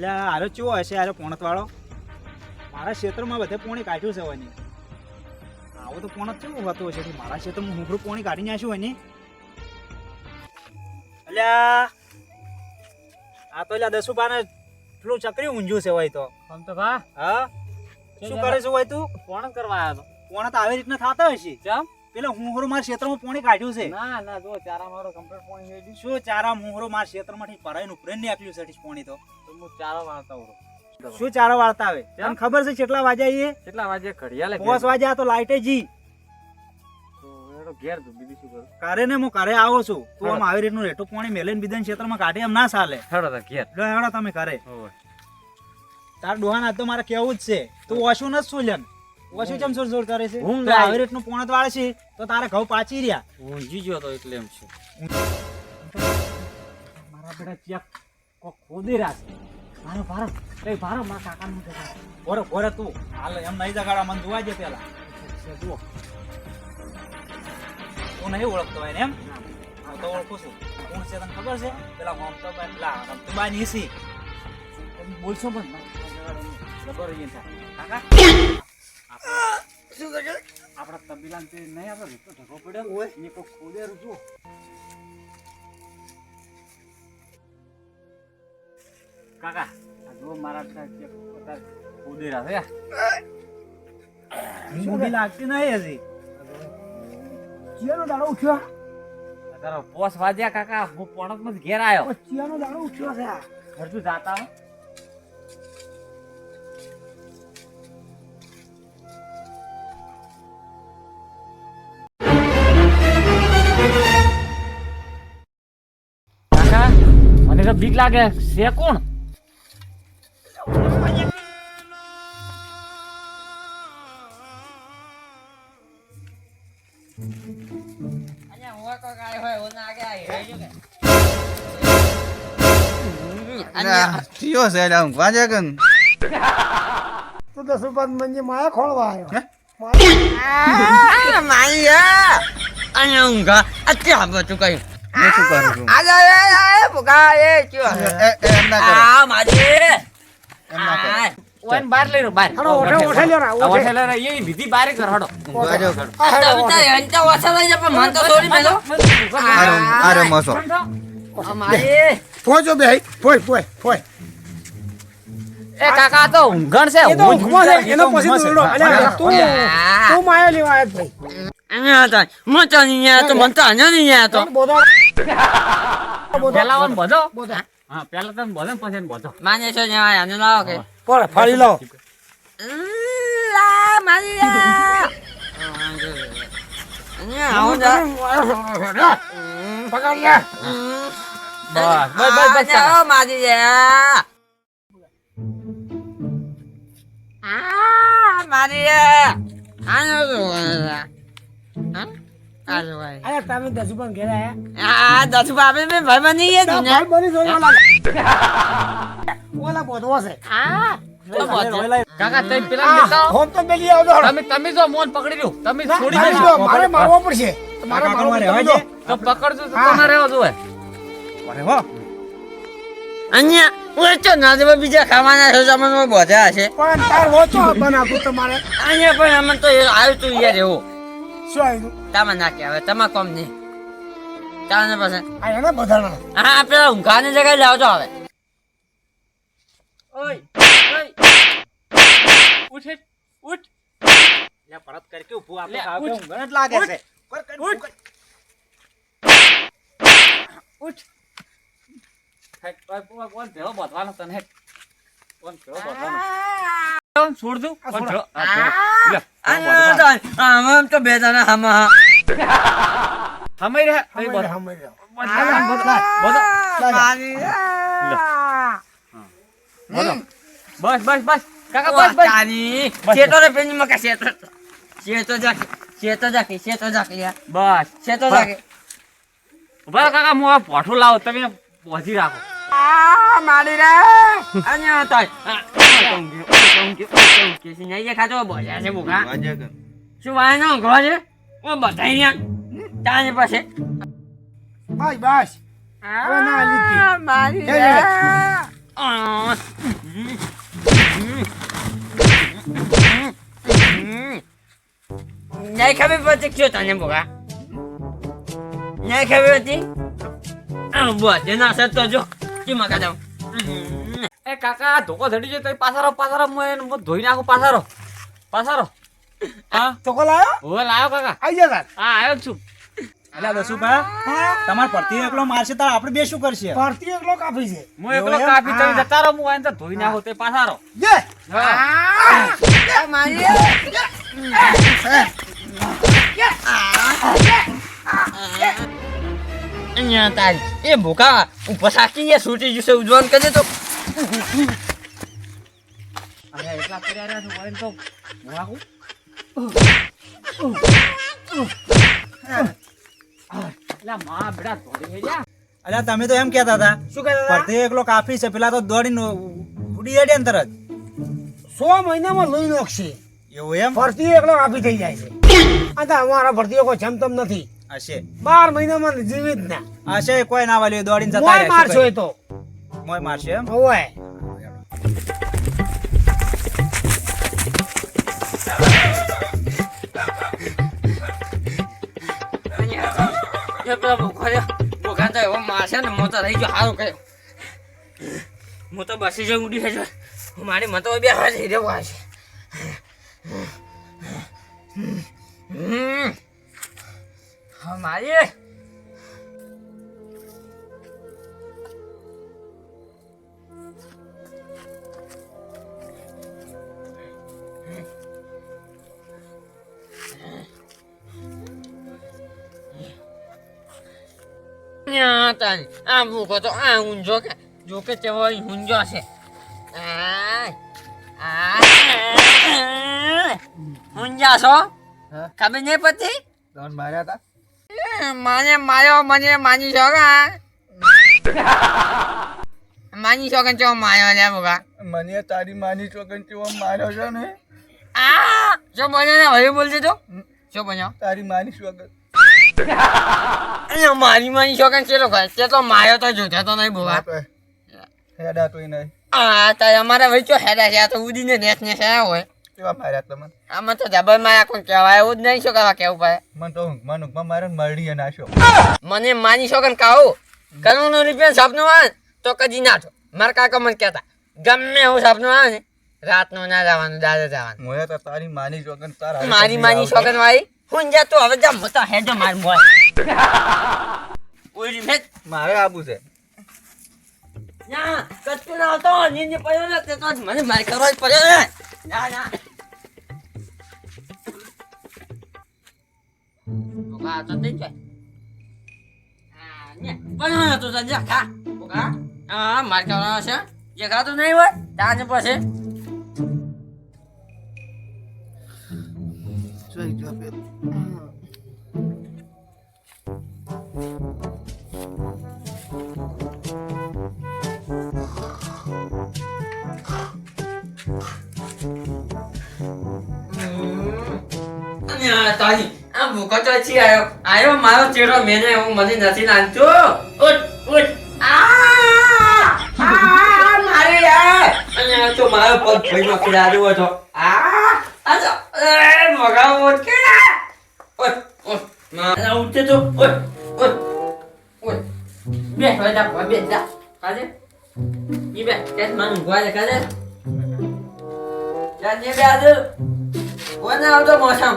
એટલે આરો ચેવો હશે આરો પોણત વાળો મારા ક્ષેત્રમાં બધે પોણી કાઢ્યું છે વની આવો તો પોણત કેવું હોતું હશે મારા ક્ષેત્રમાં હુંકડું પોણી કાઢી નાખ્યું વની અલ્યા આ તો એટલે દસુ પાને પેલું ચકરી ઊંઝ્યું છે હોય તો. આમ તો ભા હા શું કરે છે હોય તું? પોણત કરવા આવ્યો પોણત આવી રીતના થતા હશે? ચમ? પેલા હુંહરો મારા ક્ષેત્રમાં પોણી કાઢ્યું છે. ના ના જો ચારા મારો કમ્પ્લીટ પાણી હેડી શું ચારા હુંહરો મારા ક્ષેત્રમાંથી પરાઈને ઉપરે નીકળ્યું છે પોણી તો? તો હું ચારો વાળતા ઉરો શું ચારો વાળતા આવે? તને ખબર છે કેટલા વાગ્યા એ? કેટલા વાગે ઘડિયાળે પોસ વાગ્યા તો લાઈટે જી તો ઘેર તો બીજું શું કરું? કારે ને હું કારે આવો છું. તું આમ આવી રીતનું રેટું પોણી મેલીને બીજા ક્ષેત્રમાં કાઢે એમ ના ચાલે. હેડો તો ઘેર. હેડો તમે કરે તાર ડોહાન તો મારે કેવું જ છે. તું ઓછું નથી શું લેન ઓછું ચમ જોર જોર કરે છે? હું તો આવી. રીતનું પોણત વાળે છે તો તારે ઘઉં પાચી રહ્યા. ઊંઘી ગયો તો એટલે એમ છે. મારા બેટા ચેક કોક ખોદી રાખ. મારો ભારો. કઈ ભારો મારા કાકાનું કે ઓરે ઓરે તું. હાલ એમ નહીં જગાડા મને જોવા દે પેલા. જુઓ. હું નહીં ઓળખતો હોય ને એમ? હું તો ઓળખું છું. કોણ છે તને ખબર છે? પેલા મમતો પેલા રમતુબા નીસી બોલશો પણ જબર અહીંયા કાકા. શું કરે આપણા તબીલાન તે નહીં આપણે રીતો ઢગો પડ્યો. એ કોઈ ખોદે જુઓ. કાકા આ જો મારા બધા ખોદે રહ્યા છે મોટી લાગતી નહીં હજી. ચિયાનો દાડો ઉઠ્યો? તારો પોસ વાજ્યા કાકા હું પોણકમાં ઘેર આવ્યો ચિયાનો દાડો ઉઠ્યો છે હજુ જાતા બીક લાગે છે કોણ? થયો છે એટલે આમ વાજે કે? તો દસ રૂપિયા મંજે માયા ખોળવા આવ્યો માયા! અહીંયા ઊંઘા. અત્યારે બધું કઈ શું કરું છું? આલે એ કયો? એ એ એમ ના કરો. આ મારી એમ ના કરો. ઓન બાર લઈ રહ્યો બાર હડો ઓઠે- ઓઠે લ્યો ના, ઓઠે. ઓઠે લઈ રહ્યો એ વિધિ બારે કર હડો ઊંઘવા કર આ તમે તો હંતા ઓછા થઈ જા પણ મન તો થોડી મેલો. આરે આરે મસો. અમારે પહોંચો બે પોય પોય પોય એ કાકા તો ઊંઘણ છે. ઊંઘમાં છે. એનો પછી દોડો અલે તું તું માયો લેવા આવ્યો ભાઈ. અહીંયા હતા. મન તો નહીં આવ્યો તો મન તો અહીંયા નહીં આવ્યો તો પેલા ઓન બધો હા પેલા તમે બધો ને પછી એને બધો માને છો આ આને લાવો કે. પોરે ફાડી લો લા મારી લા. આવું જા. પકડ લે બસ બસ બસ બસ. મારી જા. આ મારી જા. આનો હા? આ અરે તમે દસ ઘેર આયા? આ દસ બાપે ભાઈ બની ગયા ને ભાઈ બની જોયો લાગે ઓલા બોધવો છે. આ કાકા તમે પેલા લેતા હોમ તો બેલી આવજો. તમે તમે જો મોન પકડી લ્યો. તમે છોડી મારે મારે મારવો પડશે. મારે મારવો રહેવા તો પકડજો તો તમારે રહેવા જોઈએ અરે હો. અહીંયા ઓય ના દેવા બીજા ખાવાના છે બધા હશે. પણ તાર ઓછો તમારે. અહીંયા પણ અમને તો આવ્યું તું યાર એવું. શું આવ્યું તમે ના કહેવાય તમે કોમ નહીં. ચાલો પાસે આ એના બધાના. હા પેલા ઊંઘાની જગ્યાએ લાવજો હવે. ઓય ઓય. ઉઠ ઉઠ. લે પરત કર કે ઊભું આ તો લે, સાવ ઉઠ. ઊંઘણ જ લાગે છે. કર, કર, ઉઠ. ઉઠ. ઓય, ભેળો તને. ભેળો. છોડ દઉં? ભેળો, લે. આમ તો બે જણા હામાં હમાઈ રહે, કઈ હમણાં બાંધ- હમણાં જાઓ. બાંધ, બાંધ, બાંધ, બાંધ. મારી બોલો. બસ બસ બસ. કાકા બસ બસ. તારી શેતો રે પેલી મકા શેતો શેતો જાકે શેતો જાકે શેતો જાકે યાર બસ. શેતો જાકે ઊભા કાકા હું આ પોઠું લાવો તમે પહોંચી રાખો. આ મારી રે. અહીંયા તો નહીં દેખાતો બોલ્યા છે મુકા વાજે કે ન? શું વાય નો ઘર છે ઓ બધાઈ રહ્યા તાની પાસે બસ બસ હવે ના લીધી. મારી હે, હે. આ. નહીં ખબર પડતી કયો તને બોગા નહીં ખબર હતી આ બધે ના સર તો જો ચીમા કાઢો એ કાકા ધોકો ધડી જાય તો પાસારો પાસારો હું એને હું ધોઈ નાખું પાસારો પાસારો હા? ધોકો લાયો? આવ્યો હવે લાયો કાકા. આવી જા તાર. હા આવ્યો છું. અલ્યા દસુભા તમાર પરથી એકલો મારશે તાર આપણે બે શું કરશે? ભારતીય એકલો કાપી છે. હું એકલો એવું એમ? કાપી તમે જતા રહો હું એને તો ધોઈ નાખું તે પાસારો જે અહીંયા તારી એ ભૂખા ઉપર સાચી છૂટી જશે ઉજવણ કરે તો. અરે એટલા કર્યા રહ્યા છો વળીને તો હું ગયા અલ્યા તમે તો એમ કહેતા હતા શું કહેતા હતા? એકલો કાફી છે પેલા તો દોડીને ઉડી જાય ને તરત સો મહિનામાં લઈ નોખશે એવું એમ ભરતી એકલો કાપી થઈ જાય છે અને અમારા ભરતીઓ કોઈ જમતમ નથી હશે બાર મહિનામાં જીવિત ના હશે કોઈ ના વાલી દોડીને જતા મારશો એ તો મોય મારશે એમ? એ પેલો ભૂખા તો એવો મારશે ને મોતો રહી ગયો સારું કર્યો. હું તો બસી જઈ ઉડી છે મારી મતો બે હાથ હીરે છે. હમ. હા મારી. ન્યા તારી આ મૂકો તો આ ઊંઝો કે જો કે અહીં ઊંઝો છે. ઊંઝા છો. ખબર નહીં પડતી? તમને માર્યા હતા મને માર્યો મને માની છો કા માની છો કે ચો માર્યો લે બોગા મને તારી માની ચોકન ચો માર્યો છો ને? આ જો બન્યો ને હવે બોલ તો જો બન્યો. તારી માની ચોકન અહીંયા મારી માની છો કે ચેલો ખાય તે તો માર્યો તો જોતા તો નહીં બોગા હેડા તોય નહીં. આ તારે અમારે ભાઈ ચો હેડા છે આ તો ઉડીને નેસ ને છે હોય. કેવા માર્યા તમને આમાં તો જબર માર્યા કોઈ કહેવાય એવું જ નહીં શું કરવા કેવું પડે? મને તો ઊંઘમાં ઊંઘમાં મારે મરડીએ નાખ્યો. મને માની શકો ને કહું કરોડનો રૂપિયા સપનું આવે તો કદી ના છો મારા કાકા મને કહેતા ગમે એવું સપનું આવે ને રાતનું ના જવાનું દાદા જવાનું. મોયા તો તારી માની ચોકન તારા મારી માની શોખન વાળી હું જા તો હવે જા મોતા હે જો માર મોય. ઓય મે મારે આબુ છે. ના કચ્છ ના હતો નીને પડ્યો ને તે તો મને માર કરવા જ પડ્યો ને. ના ના તો જાય. ને પણ તો ખા. હા માર કરવા છે જે ખાતું નહીં હોય તાજ પછી જોઈ જો પેલું? મારો ચેડો મેને હું મને નથી લાગતો ઉઠ ઉઠ. મારે અને તો મારો પગ કુડાડ્યો હતો. આ ઉઠ ઉઠ ઉઠ. બે હવે જા બે જા કાજે ઈ બે કેસ માનું ગોળે કાજે જા ને બે આદુ કોને આવતો મોસમ